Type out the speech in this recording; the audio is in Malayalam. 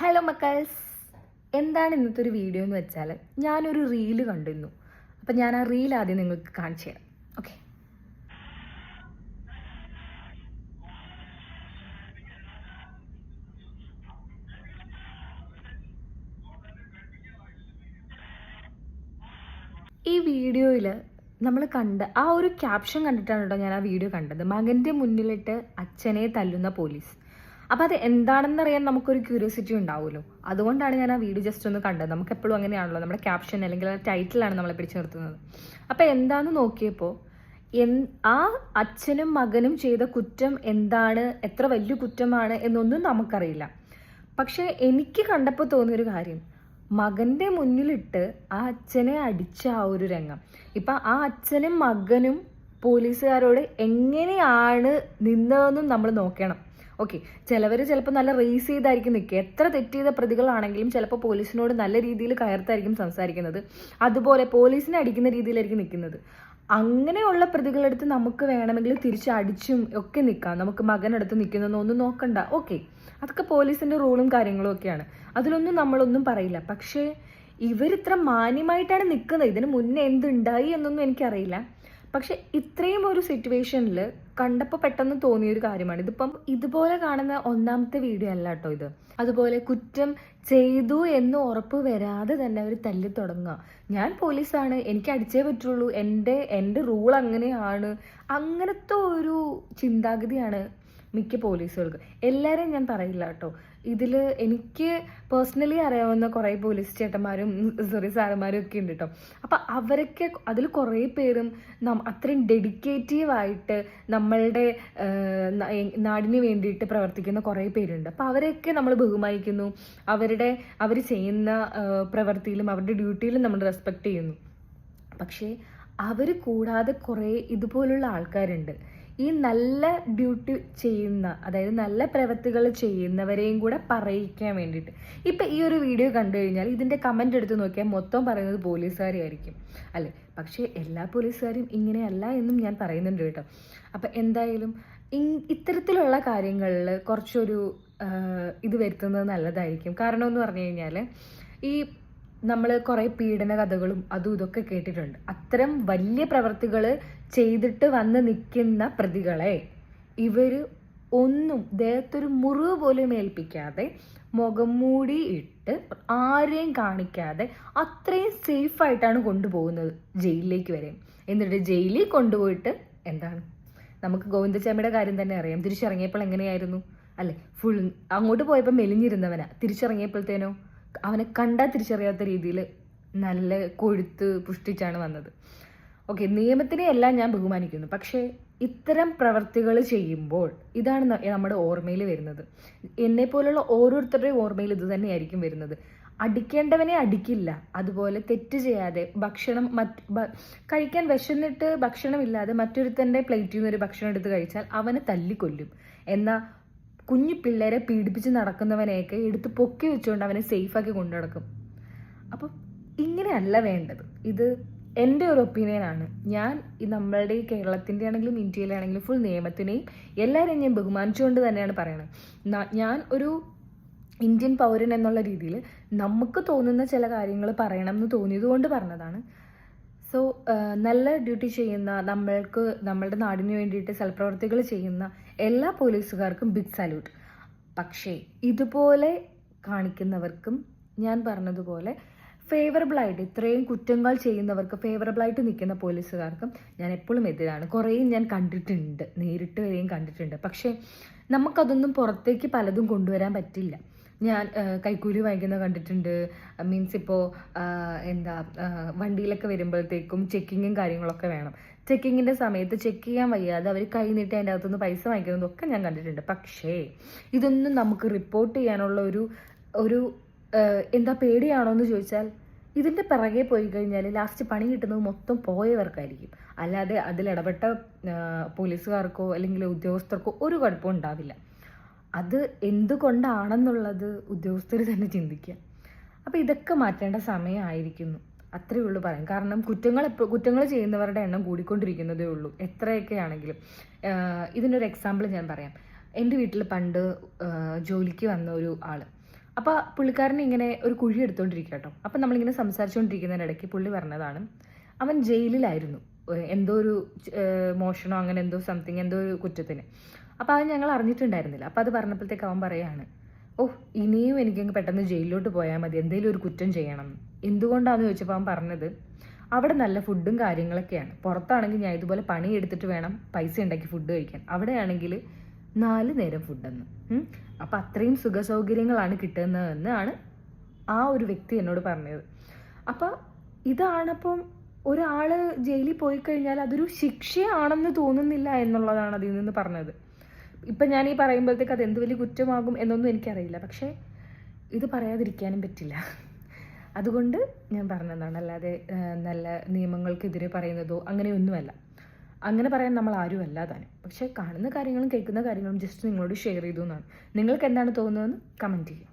ഹലോ മക്കൾസ്. എന്താണ് ഇന്നത്തെ ഒരു വീഡിയോ എന്ന് വെച്ചാൽ ഞാനൊരു റീൽ കണ്ടിരുന്നു. അപ്പം ഞാൻ ആ റീൽ ആദ്യം നിങ്ങൾക്ക് കാണിച്ചു തരാം. ഓക്കെ ഈ വീഡിയോയിൽ നമ്മൾ കണ്ട ആ ഒരു ക്യാപ്ഷൻ കണ്ടിട്ടാണ് കേട്ടോ ഞാൻ ആ വീഡിയോ കണ്ടത്. മകന്റെ മുന്നിലിട്ട് അച്ഛനെ തല്ലുന്ന പോലീസ് അപ്പം അത് എന്താണെന്നറിയാൻ നമുക്കൊരു ക്യൂരിയോസിറ്റി ഉണ്ടാവുമല്ലോ. അതുകൊണ്ടാണ് ഞാൻ ആ വീഡിയോ ജസ്റ്റ് ഒന്ന് കണ്ടത്. നമുക്ക് എപ്പോഴും അങ്ങനെയാണല്ലോ. നമ്മുടെ ക്യാപ്ഷൻ അല്ലെങ്കിൽ ടൈറ്റിലാണ് നമ്മളെ പിടിച്ചു നിർത്തുന്നത്. അപ്പം എന്താണെന്ന് നോക്കിയപ്പോൾ എൻ ആ അച്ഛനും മകനും ചെയ്ത കുറ്റം എന്താണ്? എത്ര വലിയ കുറ്റമാണ്? എന്നൊന്നും നമുക്കറിയില്ല. പക്ഷേ എനിക്ക് കണ്ടപ്പോൾ തോന്നിയൊരു കാര്യം. മകന്റെ മുന്നിലിട്ട് ആ അച്ഛനെ അടിച്ച ആ ഒരു രംഗം. ഇപ്പൊ ആ അച്ഛനും മകനും പോലീസുകാരോട് എങ്ങനെയാണ് നിന്നതെന്നും നമ്മൾ നോക്കണം. ഓക്കെ ചിലവർ ചിലപ്പോൾ നല്ല റേസ് ചെയ്തായിരിക്കും നിൽക്കുക എത്ര തെറ്റ് ചെയ്ത പ്രതികളാണെങ്കിലും ചിലപ്പോൾ പോലീസിനോട് നല്ല രീതിയിൽ കയർത്തായിരിക്കും സംസാരിക്കുന്നത്. അതുപോലെ പോലീസിനെ അടിക്കുന്ന രീതിയിലായിരിക്കും നിൽക്കുന്നത് അങ്ങനെയുള്ള പ്രതികളെടുത്ത് നമുക്ക് വേണമെങ്കിൽ തിരിച്ച് അടിച്ചും ഒക്കെ നിൽക്കാം നമുക്ക് മകനടുത്ത് നിൽക്കുന്നതൊന്നും നോക്കണ്ട. ഓക്കെ അതൊക്കെ പോലീസിന്റെ റൂളും കാര്യങ്ങളും ഒക്കെയാണ്. അതിലൊന്നും നമ്മളൊന്നും പറയില്ല. പക്ഷേ ഇവരിത്ര മാന്യമായിട്ടാണ് നിൽക്കുന്നത് ഇതിന് മുന്നേ എന്തുണ്ടായി എന്നൊന്നും എനിക്കറിയില്ല. പക്ഷെ ഇത്രയും ഒരു സിറ്റുവേഷനിൽ കണ്ടപ്പോൾ പെട്ടെന്ന് തോന്നിയ ഒരു കാര്യമാണ്. ഇതിപ്പം ഇതുപോലെ കാണുന്ന ഒന്നാമത്തെ വീഡിയോ അല്ല കേട്ടോ ഇത്. അതുപോലെ കുറ്റം ചെയ്തു എന്ന് ഉറപ്പ് വരാതെ തന്നെ അവർ തല്ലി തുടങ്ങുക. ഞാൻ പോലീസാണ്. എനിക്ക് അടിച്ചേ പറ്റുള്ളൂ. എന്റെ എന്റെ റൂൾ അങ്ങനെയാണ്. അങ്ങനത്തെ ഒരു ചിന്താഗതിയാണ് മിക്ക പോലീസുകൾക്ക്. എല്ലാവരെയും ഞാൻ പറയില്ല കേട്ടോ. ഇതിൽ എനിക്ക് പേഴ്സണലി അറിയാവുന്ന കുറേ പോലീസ് ചേട്ടന്മാരും സോറി സാറന്മാരും ഒക്കെ ഉണ്ട് കേട്ടോ. അപ്പം അവരൊക്കെ അതിൽ കുറേ പേരും നം അത്രയും ഡെഡിക്കേറ്റീവ് ആയിട്ട് നമ്മളുടെ നാടിന് വേണ്ടിയിട്ട് പ്രവർത്തിക്കുന്ന കുറേ പേരുണ്ട്. അപ്പം അവരെയൊക്കെ നമ്മൾ ബഹുമാനിക്കുന്നു. അവരുടെ അവർ ചെയ്യുന്ന പ്രവൃത്തിയിലും അവരുടെ ഡ്യൂട്ടിയിലും നമ്മൾ റെസ്പെക്റ്റ് ചെയ്യുന്നു. പക്ഷേ അവർ കൂടാതെ കുറേ ഇതുപോലുള്ള ആൾക്കാരുണ്ട്. ഈ നല്ല ഡ്യൂട്ടി ചെയ്യുന്ന അതായത് നല്ല പ്രവൃത്തികൾ ചെയ്യുന്നവരെയും കൂടെ പറയിക്കാൻ വേണ്ടിയിട്ട്. ഇപ്പം ഈ ഒരു വീഡിയോ കണ്ടു കഴിഞ്ഞാൽ ഇതിന്റെ കമന്റ് എടുത്ത് നോക്കിയാൽ മൊത്തം പറയുന്നത് പോലീസുകാരെ ആയിരിക്കും. അല്ലേ? പക്ഷേ എല്ലാ പോലീസുകാരും ഇങ്ങനെയല്ല എന്നും ഞാൻ പറയുന്നുണ്ട് കേട്ടോ. അപ്പം എന്തായാലും ഇത്തരത്തിലുള്ള കാര്യങ്ങളിൽ കുറച്ചൊരു ഇത് വരുത്തുന്നത് നല്ലതായിരിക്കും. കാരണം എന്ന് പറഞ്ഞു കഴിഞ്ഞാൽ ഈ നമ്മൾ കുറേ പീഡന കഥകളും അതും ഇതൊക്കെ കേട്ടിട്ടുണ്ട്. അത്തരം വലിയ പ്രവർത്തികൾ ചെയ്തിട്ട് വന്ന് നിൽക്കുന്ന പ്രതികളെ ഇവർ ഒന്നും ദേഹത്തൊരു മുറിവ് പോലും ഏൽപ്പിക്കാതെ മുഖം മൂടി ഇട്ട് ആരെയും കാണിക്കാതെ അത്രയും സേഫായിട്ടാണ് കൊണ്ടുപോകുന്നത് ജയിലിലേക്ക് വരെ. എന്നിട്ട് ജയിലിൽ കൊണ്ടുപോയിട്ട് എന്താണ്? നമുക്ക് ഗോവിന്ദച്ചാമിയുടെ കാര്യം തന്നെ അറിയാം. തിരിച്ചിറങ്ങിയപ്പോൾ എങ്ങനെയായിരുന്നു? അല്ലെ? ഫുൾ അങ്ങോട്ട് പോയപ്പോൾ മെലിഞ്ഞിരുന്നവനാ. തിരിച്ചിറങ്ങിയപ്പോഴത്തേനോ? അവനെ കണ്ടാൽ തിരിച്ചറിയാത്ത രീതിയിൽ നല്ല കൊഴുത്ത് പുഷ്ടിച്ചാണ് വന്നത്. ഓക്കെ നിയമത്തിനെ എല്ലാം ഞാൻ ബഹുമാനിക്കുന്നു. പക്ഷേ ഇത്തരം പ്രവർത്തികൾ ചെയ്യുമ്പോൾ ഇതാണ് നമ്മുടെ ഓർമ്മയിൽ വരുന്നത്. എന്നെ പോലുള്ള ഓരോരുത്തരുടെയും ഓർമ്മയിൽ ഇത് തന്നെയായിരിക്കും വരുന്നത്. അടിക്കേണ്ടവനെ അടിക്കില്ല. അതുപോലെ തെറ്റ് ചെയ്യാതെ ഭക്ഷണം മറ്റ് കഴിക്കാൻ വിശന്നിട്ട് ഭക്ഷണമില്ലാതെ മറ്റൊരുത്തന്റെ പ്ലേറ്റിൽ നിന്ന് ഒരു ഭക്ഷണം എടുത്ത് കഴിച്ചാൽ അവനെ തല്ലിക്കൊല്ലും. എന്നാൽ കുഞ്ഞു പിള്ളേരെ പീഡിപ്പിച്ച് നടക്കുന്നവനെയൊക്കെ എടുത്ത് പൊക്കി വെച്ചുകൊണ്ട് അവനെ സേഫാക്കി കൊണ്ടു നടക്കും. അപ്പം ഇങ്ങനെയല്ല വേണ്ടത്. ഇത് എന്റെ ഒരു ഒപ്പീനിയനാണ് ഞാൻ ഈ നമ്മളുടെ ഈ കേരളത്തിന്റെ ആണെങ്കിലും ഇന്ത്യയിലെ ആണെങ്കിലും ഫുൾ നിയമത്തിനെയും എല്ലാവരെയും ഞാൻ ബഹുമാനിച്ചുകൊണ്ട് തന്നെയാണ് പറയുന്നത് ഞാൻ ഒരു ഇന്ത്യൻ പൗരൻ എന്നുള്ള രീതിയിൽ നമുക്ക് തോന്നുന്ന ചില കാര്യങ്ങൾ പറയണം എന്ന് തോന്നിയത് കൊണ്ട് പറഞ്ഞതാണ്. സോ നല്ല ഡ്യൂട്ടി ചെയ്യുന്ന നമ്മൾക്ക് നമ്മളുടെ നാടിന് വേണ്ടിയിട്ട് സൽപ്രവർത്തികൾ ചെയ്യുന്ന എല്ലാ പോലീസുകാർക്കും ബിഗ് സല്യൂട്ട് പക്ഷേ ഇതുപോലെ കാണിക്കുന്നവർക്കും ഞാൻ പറഞ്ഞതുപോലെ ഫേവറബിളായിട്ട് ഇത്രയും കുറ്റങ്ങൾ ചെയ്യുന്നവർക്ക് ഫേവറബിളായിട്ട് നിൽക്കുന്ന പോലീസുകാർക്കും ഞാൻ എപ്പോഴും എതിരാണ്. കുറേയും ഞാൻ കണ്ടിട്ടുണ്ട് നേരിട്ട് വരെയും കണ്ടിട്ടുണ്ട്. പക്ഷേ നമുക്കതൊന്നും പുറത്തേക്ക് പലതും കൊണ്ടുവരാൻ പറ്റില്ല. ഞാൻ കൈക്കൂലി വാങ്ങിക്കുന്നത് കണ്ടിട്ടുണ്ട്. മീൻസ് ഇപ്പോൾ എന്താ വണ്ടിയിലൊക്കെ വരുമ്പോഴത്തേക്കും ചെക്കിങ്ങും കാര്യങ്ങളൊക്കെ വേണം. ചെക്കിങ്ങിന്റെ സമയത്ത് ചെക്ക് ചെയ്യാൻ വയ്യാതെ അവർ കൈ നീട്ടി അതിന്റെ അകത്തുനിന്ന് പൈസ വാങ്ങിക്കുന്നതൊക്കെ ഞാൻ കണ്ടിട്ടുണ്ട്. പക്ഷേ ഇതൊന്നും നമുക്ക് റിപ്പോർട്ട് ചെയ്യാനുള്ള ഒരു ഒരു എന്താ പേടിയാണോ എന്ന് ചോദിച്ചാൽ ഇതിന്റെ പിറകെ പോയി കഴിഞ്ഞാൽ ലാസ്റ്റ് പണി കിട്ടുന്നത് മൊത്തം പോയവർക്കായിരിക്കും. അല്ലാതെ അതിലിടപെട്ട പോലീസുകാർക്കോ അല്ലെങ്കിൽ ഉദ്യോഗസ്ഥർക്കോ ഒരു കുഴപ്പവും ഉണ്ടാവില്ല. അത് എന്തുകൊണ്ടാണെന്നുള്ളത് ഉദ്യോഗസ്ഥർ തന്നെ ചിന്തിക്കുക. അപ്പോൾ ഇതൊക്കെ മാറ്റേണ്ട സമയമായിരിക്കുന്നു. അത്രയേ ഉള്ളൂ പറയാം കാരണം കുറ്റങ്ങൾ എപ്പോൾ കുറ്റങ്ങൾ ചെയ്യുന്നവരുടെ എണ്ണം കൂടിക്കൊണ്ടിരിക്കുന്നതേ ഉള്ളൂ. എത്രയൊക്കെ ആണെങ്കിലും ഇതിനൊരു എക്സാമ്പിൾ ഞാൻ പറയാം. എന്റെ വീട്ടിൽ പണ്ട് ജോലിക്ക് വന്ന ഒരു ആൾ. അപ്പോൾ പുള്ളിക്കാരൻ ഇങ്ങനെ ഒരു കുഴി എടുത്തുകൊണ്ടിരിക്കുക കേട്ടോ. അപ്പോൾ നമ്മളിങ്ങനെ സംസാരിച്ചുകൊണ്ടിരിക്കുന്നതിനിടയ്ക്ക് പുള്ളി പറഞ്ഞതാണ് അവൻ ജയിലിലായിരുന്നു. എന്തോ ഒരു മോഷണോ അങ്ങനെ എന്തോ സംതിങ് എന്തോ ഒരു കുറ്റത്തിന്. അപ്പോൾ അത് ഞങ്ങൾ അറിഞ്ഞിട്ടുണ്ടായിരുന്നില്ല. അപ്പോൾ അത് പറഞ്ഞപ്പോഴത്തേക്ക് അവൻ പറയാണ് ഓ ഇനിയും എനിക്കങ്ങ് പെട്ടെന്ന് ജയിലിലോട്ട് പോയാൽ മതി. എന്തെങ്കിലും ഒരു കുറ്റം ചെയ്യണം. എന്തുകൊണ്ടാന്ന് ചോദിച്ചപ്പോൾ അവൻ പറഞ്ഞത് അവിടെ നല്ല ഫുഡും കാര്യങ്ങളൊക്കെയാണ്. പുറത്താണെങ്കിൽ ഞാൻ ഇതുപോലെ പണി എടുത്തിട്ട് വേണം പൈസ ഉണ്ടാക്കി ഫുഡ് കഴിക്കാൻ. അവിടെയാണെങ്കിൽ നാല് നേരം ഫുഡെന്ന്. അപ്പം അത്രയും സുഖ സൗകര്യങ്ങളാണ് കിട്ടുന്നതെന്നാണ് ആ ഒരു വ്യക്തി എന്നോട് പറഞ്ഞത്. അപ്പം ഇതാണപ്പം ഒരാൾ ജയിലിൽ പോയി കഴിഞ്ഞാൽ അതൊരു ശിക്ഷയാണെന്ന് തോന്നുന്നില്ല എന്നുള്ളതാണ് അതിൽ നിന്ന് പറഞ്ഞത്. ഇപ്പം ഞാൻ ഈ പറയുമ്പോഴത്തേക്ക് അത് എന്ത് വലിയ കുറ്റമാകും എന്നൊന്നും എനിക്കറിയില്ല. പക്ഷേ ഇത് പറയാതിരിക്കാനും പറ്റില്ല. അതുകൊണ്ട് ഞാൻ പറഞ്ഞതാണ് അല്ലാതെ നല്ല നിയമങ്ങൾക്കെതിരെ പറയുന്നതോ അങ്ങനെയൊന്നുമല്ല. അങ്ങനെ പറയാൻ നമ്മൾ ആരും അല്ല പക്ഷേ കാണുന്ന കാര്യങ്ങളും കേൾക്കുന്ന കാര്യങ്ങളും ജസ്റ്റ് നിങ്ങളോട് ഷെയർ ചെയ്തു എന്നാണ്. നിങ്ങൾക്ക് എന്താണ് തോന്നുന്നതെന്ന് കമന്റ് ചെയ്യുക.